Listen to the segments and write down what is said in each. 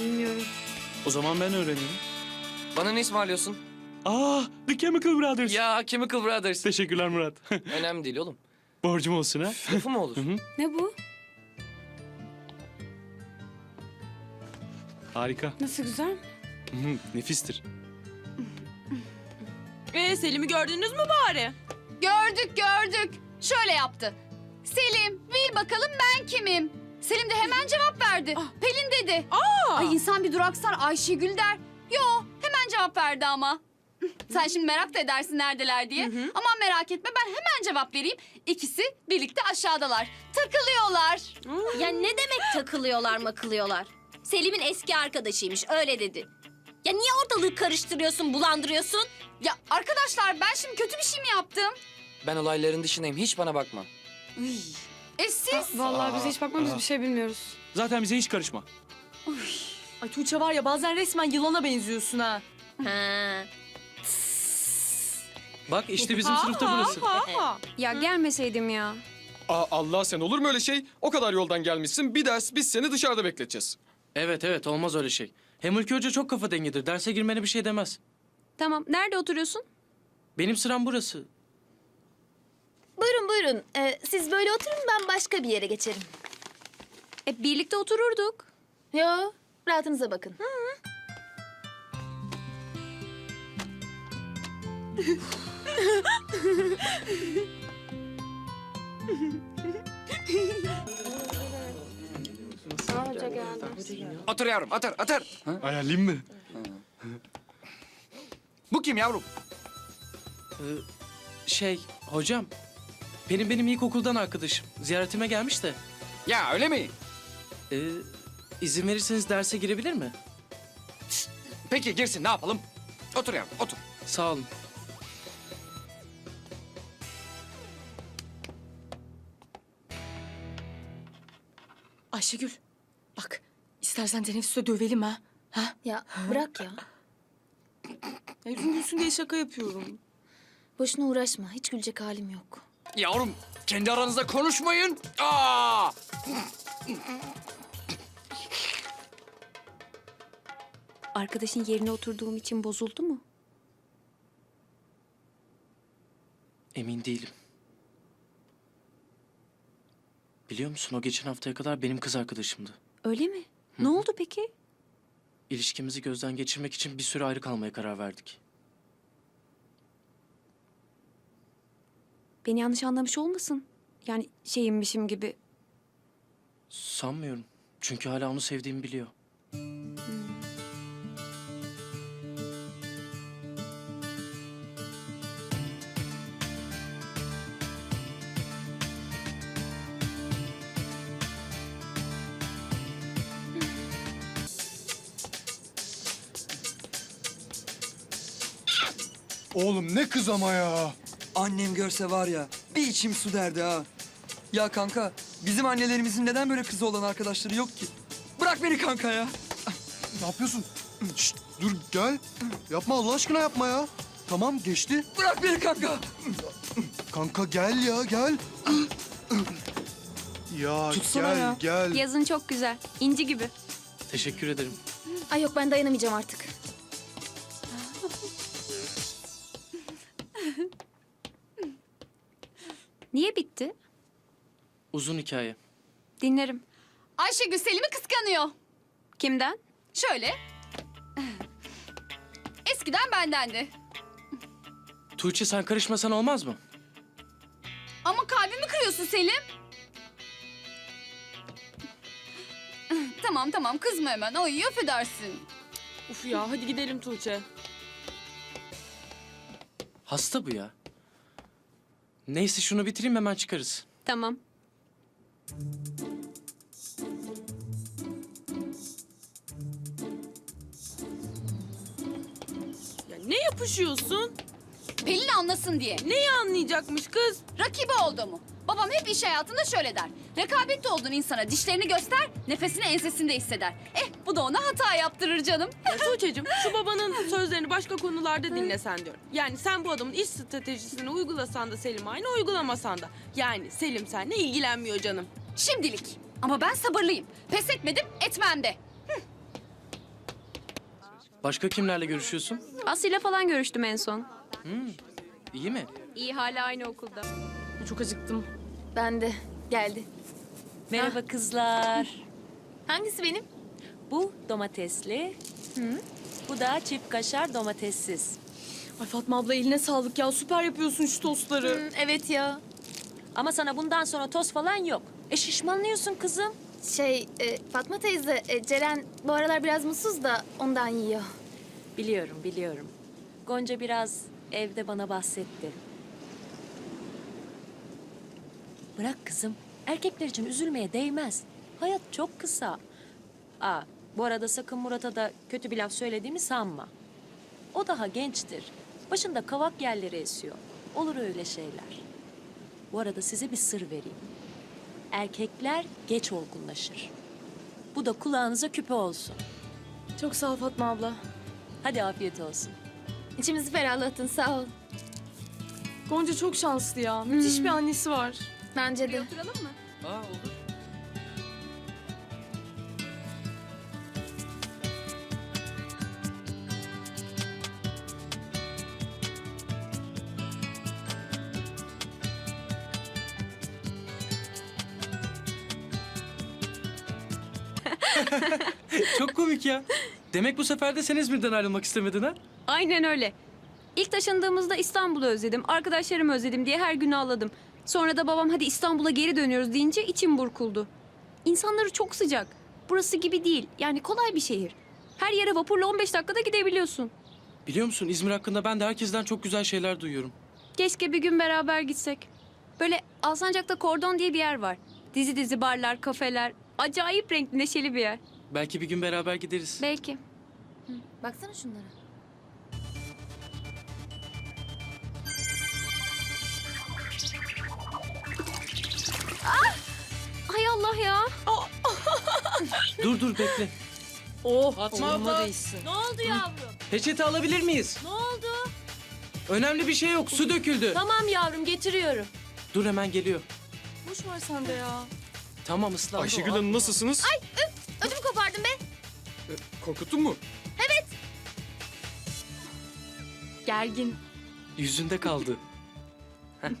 Bilmiyorum. O zaman ben öğreneyim. Bana ne ısmarlıyorsun? Aa, The Chemical Brothers. Ya Chemical Brothers. Teşekkürler Murat. Önemli değil oğlum. Borcum olsun ha. Lafı mı olur? Hı hı. Ne bu? Harika. Nasıl güzel? Hı hı, Nefistir. Ee, Selim'i gördünüz mü bari? Gördük gördük. Şöyle yaptı. Selim bil bakalım ben kimim? Selim de hemen cevap verdi. Pelin dedi. Aa! Ay insan bir duraksar Ayşegül der. Yo hemen cevap verdi ama. Sen şimdi merak da edersin neredeler diye. Aman merak etme ben hemen cevap vereyim. İkisi birlikte aşağıdalar. Takılıyorlar. Ya ne demek takılıyorlar makılıyorlar? Selim'in eski arkadaşıymış öyle dedi. Ya niye ortalığı karıştırıyorsun, bulandırıyorsun? Ya arkadaşlar ben şimdi kötü bir şey mi yaptım? Ben olayların dışındayım. Hiç bana bakma. E siz? Vallahi biz hiç bakmamız aa. bir şey bilmiyoruz. Zaten bize hiç karışma. Ay Tuğçe var ya bazen resmen yılana benziyorsun ha. Ha. Bak işte bizim sınıfta burası. Ya gelmeseydim ya. Aa, Allah sen olur mu öyle şey? O kadar yoldan gelmişsin. Bir ders biz seni dışarıda bekleteceğiz. Evet evet olmaz öyle şey. Hem Ülke Hoca çok kafa dengidir. Derse girmene bir şey demez. Tamam. Nerede oturuyorsun? Benim sıram burası. Buyurun buyurun. Ee, siz böyle oturun ben başka bir yere geçerim. E birlikte otururduk. Yo, rahatınıza bakın. Otur yavrum otur otur. Hayalim mi? Bu kim yavrum? Şey hocam. Benim benim ilkokuldan arkadaşım. Ziyaretime gelmiş de. Ya öyle mi? Ee, izin verirseniz derse girebilir mi? Peki girsin ne yapalım? Otur yavrum otur. Sağ olun. Ayşegül bak istersen teneffüste dövelim ha. Ha? Ya bırak ya. Ya gülsün diye şaka yapıyorum. Boşuna uğraşma. Hiç gülecek halim yok. Yavrum kendi aranızda konuşmayın. Aa! Arkadaşın yerine oturduğum için bozuldu mu? Emin değilim. Biliyor musun o geçen haftaya kadar benim kız arkadaşımdı. Öyle mi? Ne oldu peki? İlişkimizi gözden geçirmek için bir süre ayrı kalmaya karar verdik. Beni yanlış anlamış olmasın. Yani şeyimmişim gibi. Sanmıyorum. Çünkü hala onu sevdiğimi biliyor. Oğlum ne kız ama ya. Annem görse var ya bir içim su derdi ha. Ya kanka bizim annelerimizin neden böyle kızı olan arkadaşları yok ki? Bırak beni kanka ya. Ne yapıyorsun? Şşt, dur gel. Yapma Allah aşkına yapma ya. Tamam geçti. Bırak beni kanka. Kanka gel ya gel. ya Tutsana gel ya. gel. Yazın çok güzel. İnci gibi. Teşekkür ederim. Ay yok ben dayanamayacağım artık. Niye bitti? Uzun hikaye. Dinlerim. Ayşegül Selim'i kıskanıyor. Kimden? Şöyle. Eskiden bendendi. Tuğçe sen karışmasan olmaz mı? Ama kalbimi kırıyorsun Selim. tamam tamam kızma hemen. Ay affedersin. Uf ya hadi gidelim Tuğçe. Hasta bu ya. Neyse şunu bitireyim hemen çıkarız. Tamam. Ya ne yapışıyorsun? Pelin anlasın diye. Neyi anlayacakmış kız? Rakibi olduğumu. Babam hep iş hayatında şöyle der. Rekabette olduğun insana dişlerini göster, nefesini ensesinde hisseder. Bu da ona hata yaptırır canım. Ya Tuğçe'cim şu babanın sözlerini başka konularda dinlesen diyorum. Yani sen bu adamın iş stratejisini uygulasan da Selim aynı uygulamasan da. Yani Selim seninle ilgilenmiyor canım. Şimdilik. Ama ben sabırlıyım. Pes etmedim, etmem de. Başka kimlerle görüşüyorsun? Aslı'yla falan görüştüm en son. İyi mi? İyi hala aynı okulda. Çok acıktım. Ben de. Geldi. Merhaba kızlar. Hangisi benim? Bu domatesli. Bu da çift kaşar domatessiz. Ay Fatma abla eline sağlık ya. Süper yapıyorsun şu tostları. evet ya. Ama sana bundan sonra toz falan yok. E şişmanlıyorsun kızım. Şey e, Fatma teyze e, Ceren bu aralar biraz mutsuz da ondan yiyor. Biliyorum, biliyorum. Gonca biraz evde bana bahsetti. Bırak kızım. Erkekler için üzülmeye değmez. Hayat çok kısa. Aa, bu arada sakın Murat'a da kötü bir laf söylediğimi sanma. O daha gençtir. Başında kavak yerleri esiyor. Olur öyle şeyler. Bu arada size bir sır vereyim. Erkekler geç olgunlaşır. Bu da kulağınıza küpe olsun. Çok sağ ol Fatma abla. Hadi afiyet olsun. İçimizi ferahlattın sağ ol. Gonca çok şanslı ya. Müthiş bir annesi var. Bence de. Oturalım mı? Aa olur. Çok komik ya. Demek bu sefer de sen İzmir'den ayrılmak istemedin ha? Aynen öyle. İlk taşındığımızda İstanbul'u özledim, arkadaşlarımı özledim diye her gün ağladım. Sonra da babam hadi İstanbul'a geri dönüyoruz deyince içim burkuldu. İnsanları çok sıcak. Burası gibi değil. Yani kolay bir şehir. Her yere vapurla 15 dakikada gidebiliyorsun. Biliyor musun İzmir hakkında ben de herkesten çok güzel şeyler duyuyorum. Keşke bir gün beraber gitsek. Böyle Alsancak'ta Kordon diye bir yer var. Dizi dizi barlar, kafeler. Acayip renkli, neşeli bir yer. Belki bir gün beraber gideriz. Belki. Baksana şunlara. Hay Allah ya. Dur dur bekle. Oh Fatma abla. Ne oldu yavrum? Peçete alabilir miyiz? Ne oldu? Önemli bir şey yok. Su döküldü. Tamam yavrum getiriyorum. Dur hemen geliyor. Boş ver sen de ya. Tamam ıslandı. Ayşegül. Hanım nasılsınız? Ödümü kopardın be. Korkuttun mu? Gergin. Yüzünde kaldı.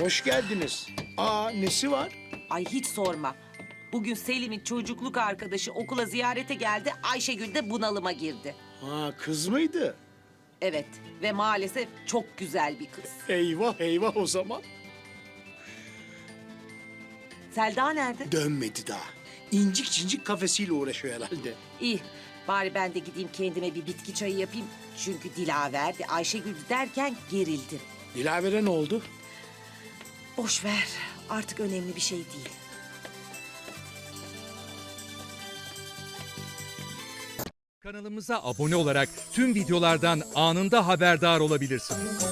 Hoş geldiniz. Aa nesi var? Ay hiç sorma. Bugün Selim'in çocukluk arkadaşı okula ziyarete geldi. Ayşegül de bunalıma girdi. Ha kız mıydı? Evet ve maalesef çok güzel bir kız. Eyvah eyvah o zaman. Selda nerede? Dönmedi daha. İncik cincik kafesiyle uğraşıyor herhalde. İyi. Bari ben de gideyim kendime bir bitki çayı yapayım. Çünkü Dilaver'di Ayşegül derken gerildim. Dilavere ne oldu? Boş ver. Artık önemli bir şey değil. Kanalımıza abone olarak tüm videolardan anında haberdar olabilirsiniz.